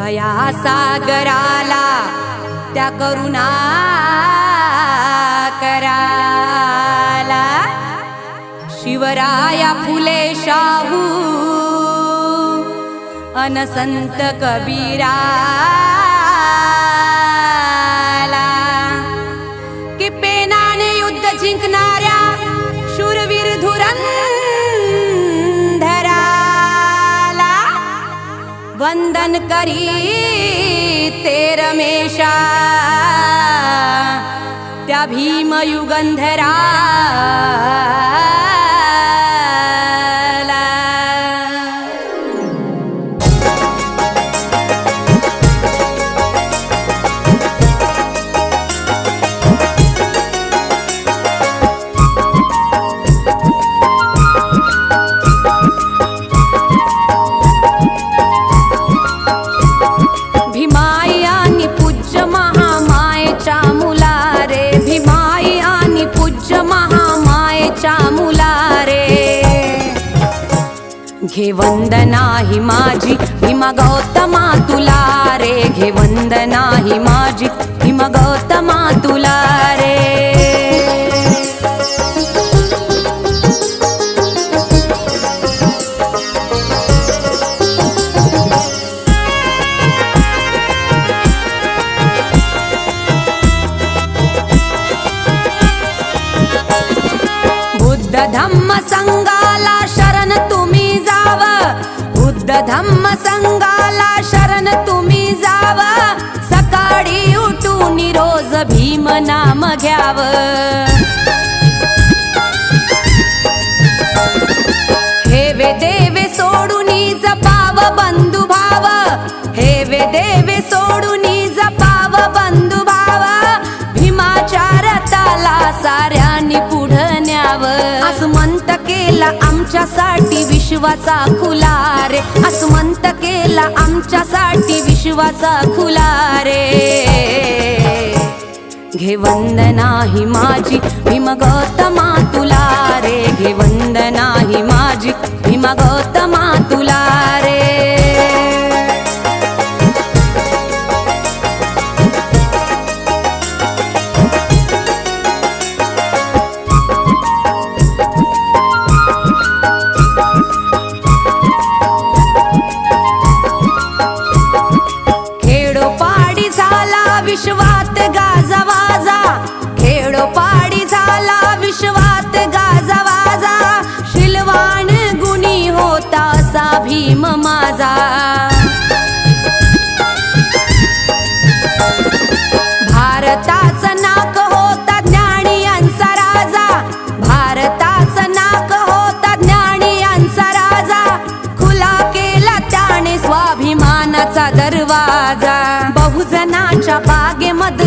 दया सागराला त्या करुणा कराला. शिवराया फुले शाहू अनसंत कबीरा. वंदन करी ते रमेशा त्या भीमयुगंधरा। घे वंदना ही माझी. भीमा गौतमा तुला रे घे वंदना ही माझी. भीमा गौतमा तुला धम्म संघाला शरण तुम्ही जाव. सकाळी उठून रोज भीम नाम घ्याव. हेवे देवे सोडून जपाव बंधू भाव. हेवे देवे सोडून जपाव बंधू भाव. भीमाच्या रथाला साऱ्यांनी केला आमच्यासाठी विश्वाचा खुला रे. असमंत केला आमच्यासाठी विश्वाचा खुला रे. घे वंदना ही माझी भीम गौतमा तुला रे. घे वंदना ही माझी भीम गौतमा तुला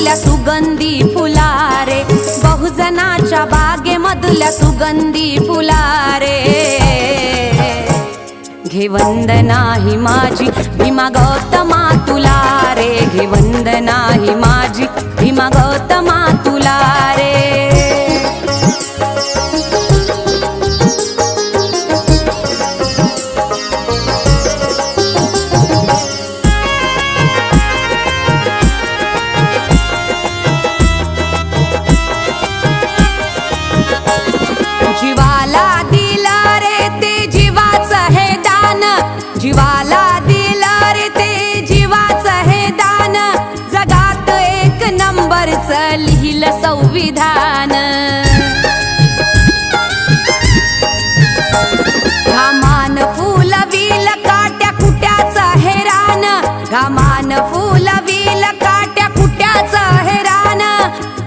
मधल्या सुगंधी फुलारे बहुजनाच्या बागेमधल्या सुगंधी फुलारे. घे वंदना ही माझी भीमा गौतमा तुला रे. घे वंदना ही माझी भीमा गौतमा तुला रे. संविधान. घामान फुल विल काट्या कुट्याचं हैरान. घामान फुल विल काट्या कुट्याचं हैरान.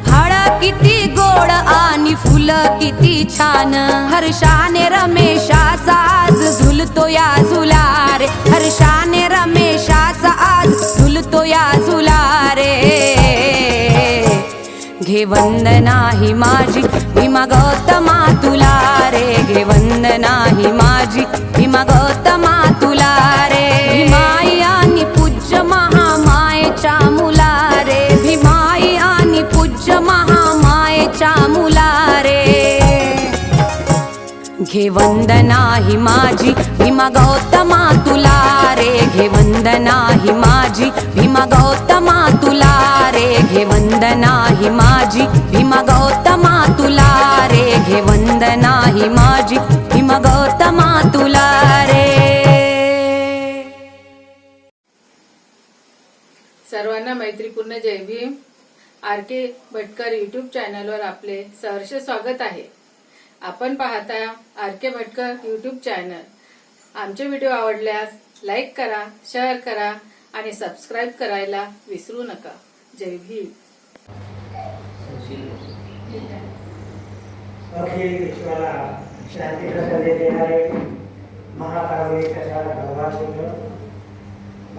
फळ किती गोड आणि फुल किती छान. हर्षाने रमेशाचा आज झुलतो या झुलारे. हर्षाने रमेशाचा आज झुलतो या झुलारे घे वंदना ही माझी. भीमा गौतमा तुला रे घे वंदना ही माझी. भीमा गौतमा तुला रे. भीमाई आणि पूज्य महामायेच्या मुला रे. भीमाई आणि पूज्य महामायेच्या मुला रे. घे वंदना ही माझी. भीमा गौतमा तुला रे. घे वंदना ही माझी. भीमा गौतम माझी. भीमा गौतमा तुला रे घे वंदना ही माझी. भीमा गौतमा तुला रे. सर्वांना मैत्रीपूर्ण जय Bhim. R K Bhatkar YouTube चॅनलवर आपले सहर्ष स्वागत आहे. आपण पाहता R K Bhatkar YouTube channel आमचे व्हिडिओ आवडल्यास लाईक करा शेअर करा आणि सबस्क्राईब करायला विसरू नका. जय भीम. अखिल विश्वाला शांती प्रसाद देणारे महाकारुणी कशाला भगवान बुद्ध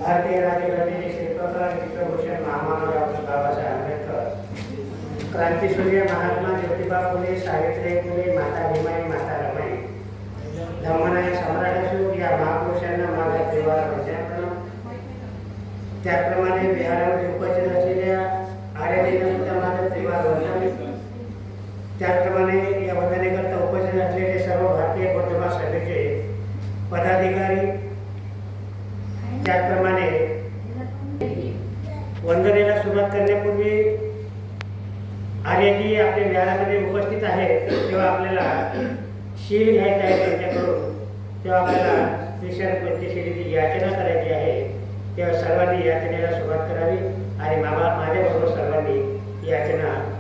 भारतीय राज्यघटनेचे शिल्पकार विश्वभूषण महामानव डॉक्टर बाबासाहेब आंबेडकर क्रांतीसूर्य महात्मा ज्योतिबा फुले सावित्रीबाई फुले माता भीमाई माता रमाई धम्मनाय सम्राट असो या महापुरुषांना माझा त्रिवार वंदन. त्याप्रमाणे बिहारामध्ये उपस्थित असलेल्या त्याचप्रमाणे या वंदनेकरता उपस्थित असलेले सर्व भारतीय बौद्ध सभेचे पदाधिकारी त्याचप्रमाणे वंदनेला सुरुवात करण्यापूर्वी आर्यजी आपल्या विहारामध्ये उपस्थित आहेत तेव्हा आपल्याला शील घ्यायचं आहे त्यांच्याकडून. तेव्हा आपल्याला श्रीशरण पंचशिलीची याचना करायची आहे. तेव्हा सर्वांनी याचनेला सुरुवात करावी आणि मामा माझ्याबरोबर सर्वांनी याचना ग्रहण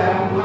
será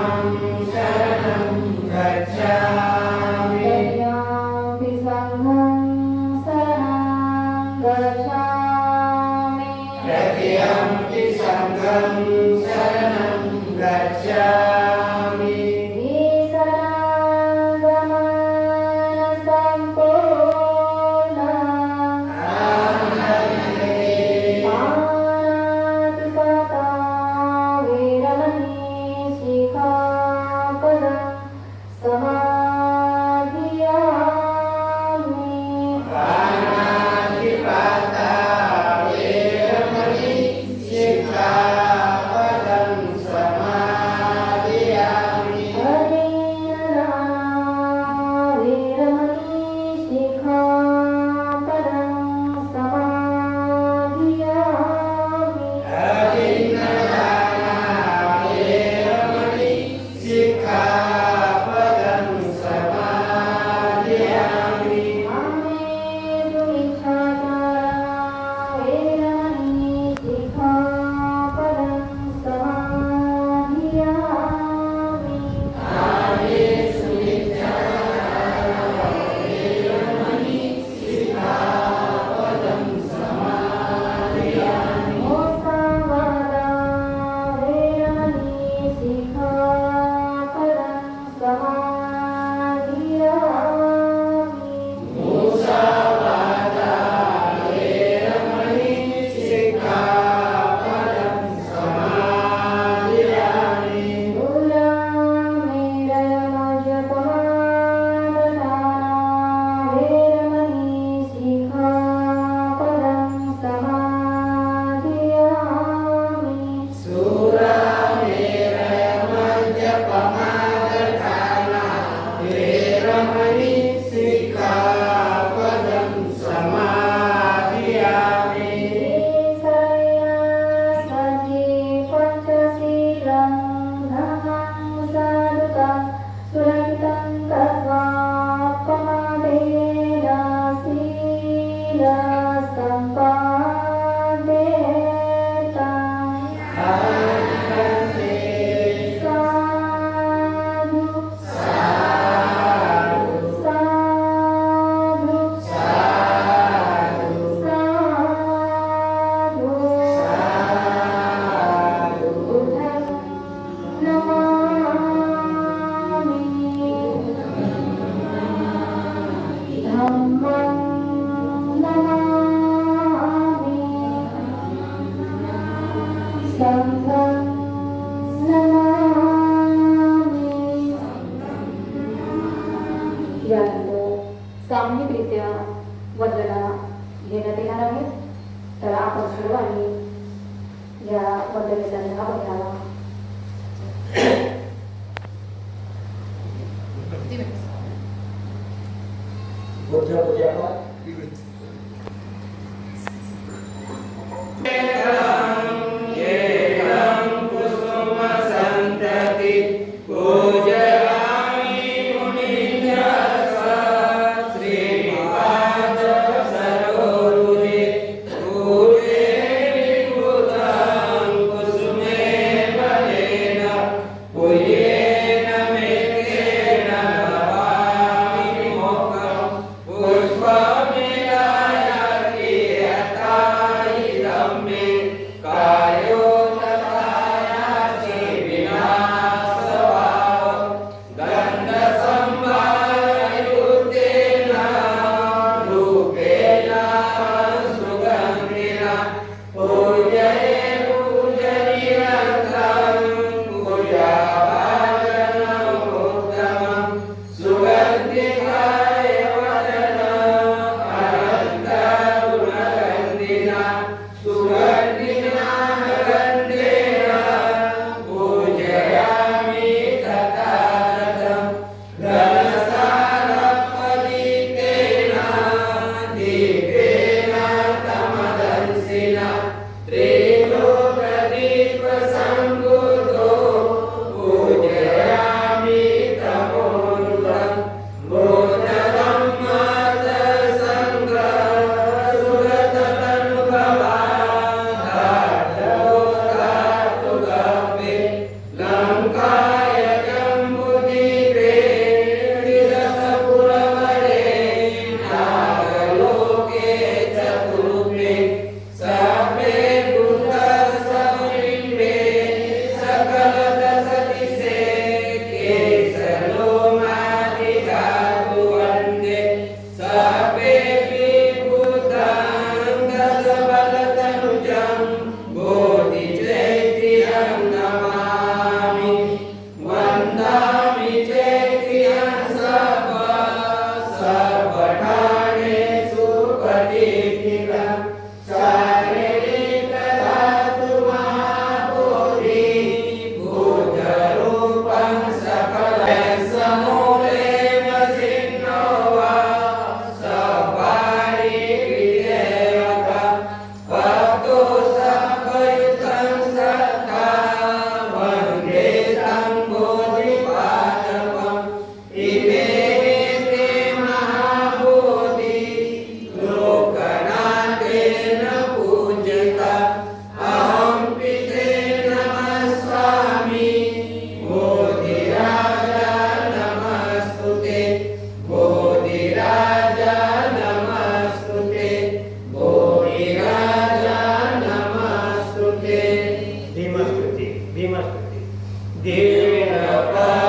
Hear